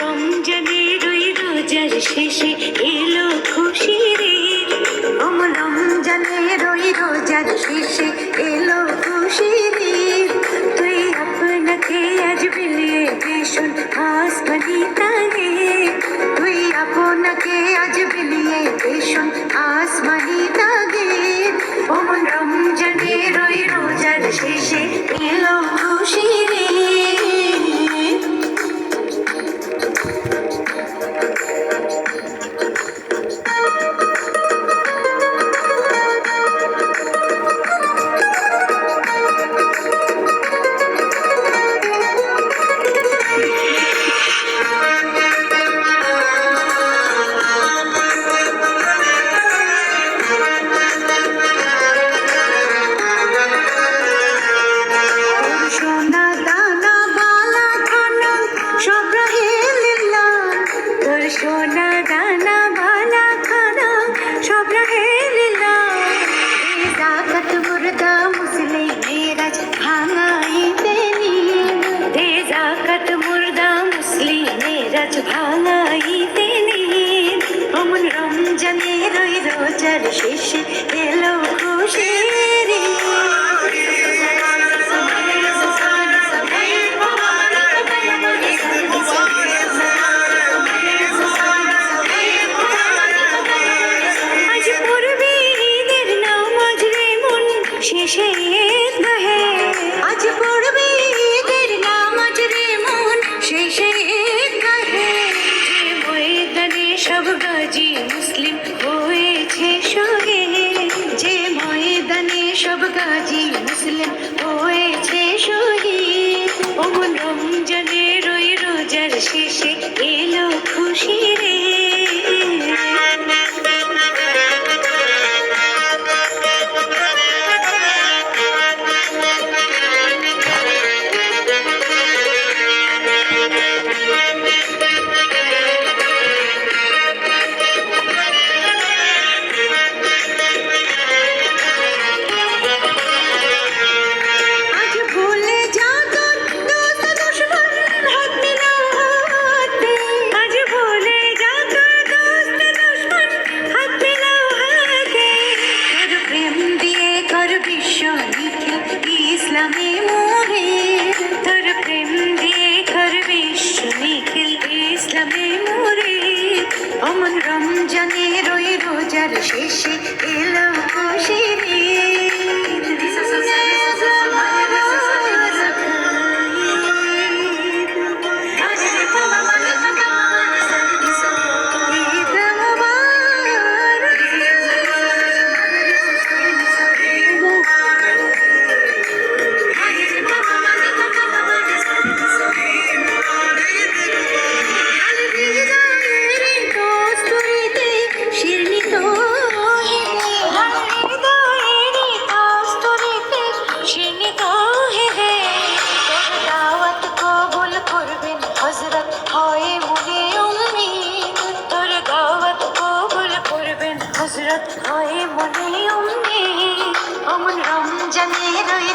রমজানের ওই রোজার শেষে এলো খুশির রমজানের ওই রোজার শেষে এলো খুশির তুই আপনাকে আজ বিলিয়ে ভীষণ আসমানি তারে তুই আপনাকে আজ বিলিয়ে ভীষণ আসমানি তাগে রমজানের ওই রোজার শেষে हौसले मेरा भामाई तेनी तेजाकत मुर्दा मुस्लिम मेरा भामाई तेनी অমন রমজানের ওই রোজার শেষে এলো খুশি কাজী মুসলিম হয়েছে শহীদ। অমন রমজানের ওই রোজার শেষে এলো খুশি Gianni.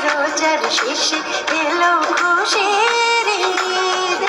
রোজার শেষে এলো খুশির ঈদ।